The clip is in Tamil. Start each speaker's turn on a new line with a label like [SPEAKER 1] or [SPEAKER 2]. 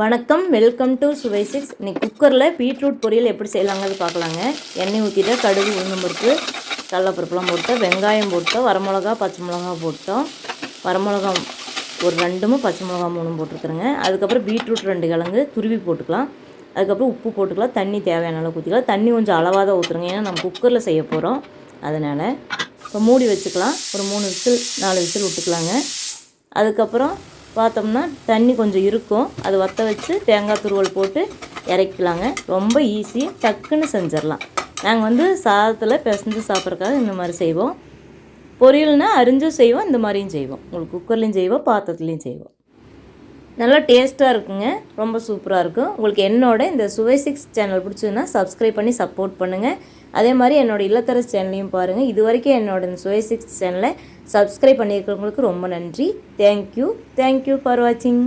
[SPEAKER 1] வணக்கம் வெல்கம் டு சுவை சிக்ஸ் இன்னைக்கு குக்கரில் பீட்ரூட் பொரியல் எப்படி செய்யலாங்கிறது பார்க்கலாங்க. எண்ணெய் ஊற்றிட்டு கடுகு உளுந்தம் பருப்பு கடலப்பருப்புலாம் போட்டோம் வெங்காயம் போட்டோம் வரமிளகா பச்சை மிளகா போட்டோம். வரமிளகா ஒரு ரெண்டும் பச்சை மிளகா மூணும் போட்டுருக்குறேங்க. அதுக்கப்புறம் பீட்ரூட் ரெண்டு கிழங்கு துருவி போட்டுக்கலாம். அதுக்கப்புறம் உப்பு போட்டுக்கலாம். தண்ணி தேவையான அளவு ஊற்றிக்கலாம் தண்ணி கொஞ்சம் அளவாக தான் ஊற்றுருங்க ஏன்னா நம்ம குக்கரில் செய்ய போகிறோம் அதனால் இப்போ மூடி வச்சுக்கலாம். ஒரு மூணு விசில் நாலு விசில் விட்டுக்கலாங்க. அதுக்கப்புறம் பார்த்தோம்னா தண்ணி கொஞ்சம் இருக்கும். அது வற்ற வச்சு தேங்காய் துருவல் போட்டு இறக்கலாங்க. ரொம்ப ஈஸி டக்குன்னு செஞ்சிடலாம் நாங்கள் வந்து சாதத்தில் பிசைஞ்சு சாப்பிட்றக்காக இந்த மாதிரி செய்வோம். பொரியல்னால் அரிஞ்சும் செய்வோம் இந்த மாதிரியும் செய்வோம். உங்களுக்கு குக்கர்லேயும் செய்வோம் பாத்திரத்துலேயும் செய்வோம். நல்லா டேஸ்ட்டாக இருக்குங்க. ரொம்ப சூப்பராக இருக்கும். உங்களுக்கு என்னோட இந்த சுவை சிக்ஸ் சேனல் பிடிச்சதுன்னா சப்ஸ்கிரைப் பண்ணி சப்போர்ட் பண்ணுங்கள் அதே மாதிரி என்னோட இல்லத்தரசு சேனலையும் பாருங்கள் இது வரைக்கும் என்னோட இந்த சுவை சிக்ஸ் சேனலை சப்ஸ்கிரைப் பண்ணியிருக்கிறவங்களுக்கு ரொம்ப நன்றி. தேங்க்யூ தேங்க்யூ ஃபார் வாட்சிங்